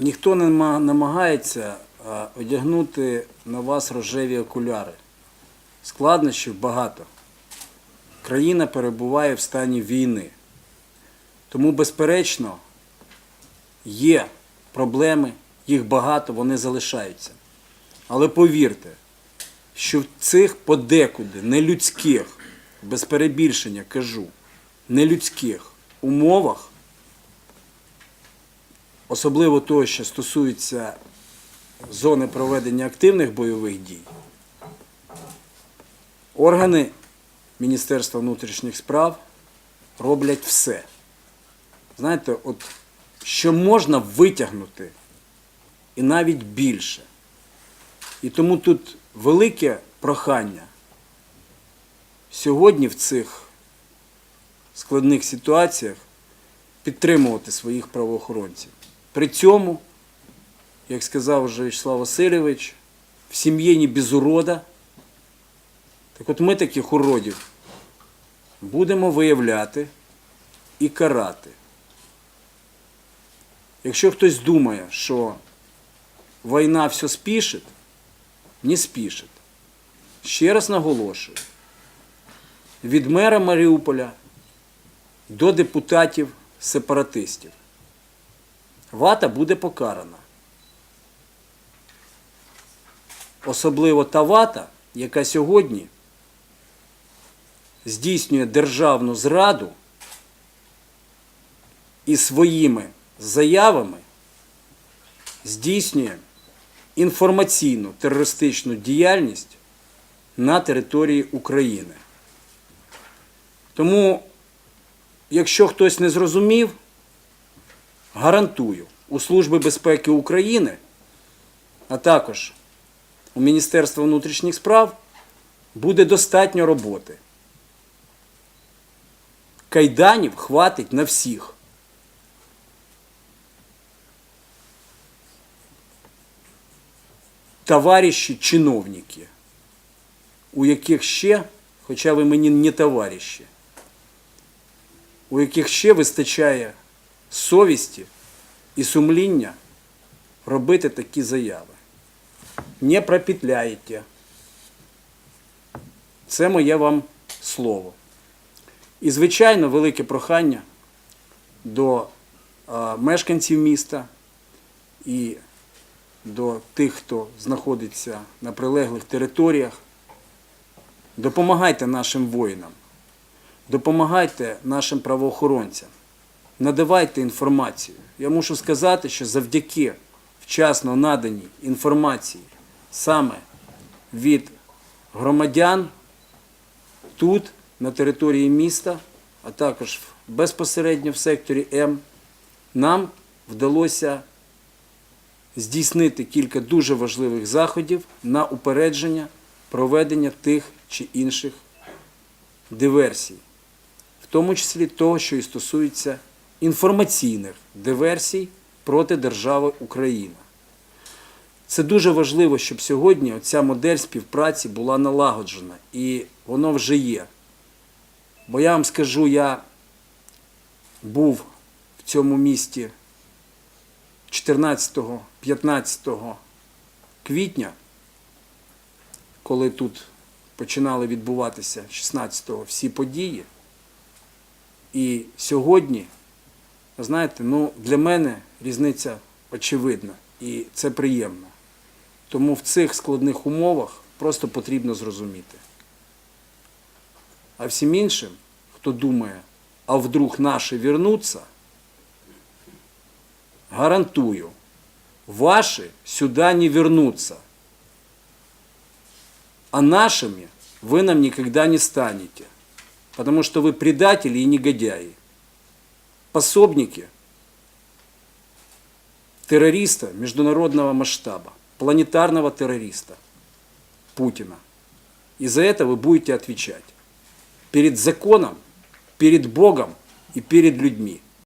Ніхто не намагається одягнути на вас рожеві окуляри. Складнощів багато. Країна перебуває в стані війни. Тому, безперечно, є проблеми, їх багато, вони залишаються. Але повірте, що в цих подекуди нелюдських, без перебільшення кажу, нелюдських умовах, особливо того, що стосується зони проведення активних бойових дій, органи Міністерства внутрішніх справ роблять все. Знаєте, от що можна витягнути, і навіть більше. І тому тут велике прохання сьогодні в цих складних ситуаціях підтримувати своїх правоохоронців. При цьому, як сказав вже Вячеслав Васильович, в сім'ї не без урода. Так от ми таких уродів будемо виявляти і карати. Якщо хтось думає, що війна все спішить, не спішить. Ще раз наголошую, від мера Маріуполя до депутатів сепаратистів. Вата буде покарана. Особливо та вата, яка сьогодні здійснює державну зраду і своїми заявами здійснює інформаційну терористичну діяльність на території України. Тому, якщо хтось не зрозумів, гарантую, у Служби безпеки України, а також у Міністерства внутрішніх справ буде достатньо роботи. Кайданів хватить на всіх. Товариші чиновники, у яких ще, хоча ви мені не товариші, у яких ще вистачає совісті і сумління робити такі заяви. Не пропетляєте. Це моє вам слово. І, звичайно, велике прохання до мешканців міста і до тих, хто знаходиться на прилеглих територіях. Допомагайте нашим воїнам, допомагайте нашим правоохоронцям, надавайте інформацію. Я мушу сказати, що завдяки вчасно наданій інформації саме від громадян тут, на території міста, а також безпосередньо в секторі М, нам вдалося здійснити кілька дуже важливих заходів на упередження проведення тих чи інших диверсій, в тому числі того, що і стосується інформаційних диверсій проти держави Україна. Це дуже важливо, щоб сьогодні ця модель співпраці була налагоджена, і воно вже є. Бо я вам скажу, я був в цьому місті 14-15 квітня, коли тут починали відбуватися 16-го всі події. І сьогодні, знаєте, ну, для мене різниця очевидна і це приємно. Тому в цих складних умовах просто потрібно зрозуміти. А всім іншим, хто думає, а вдруг наші вернуться, гарантую, ваши сюда не вернутся. А нашими вы нам никогда не станете, потому что вы предатели и негодяи, пособники террориста международного масштаба, планетарного террориста Путина. И за это вы будете отвечать перед законом, перед Богом и перед людьми.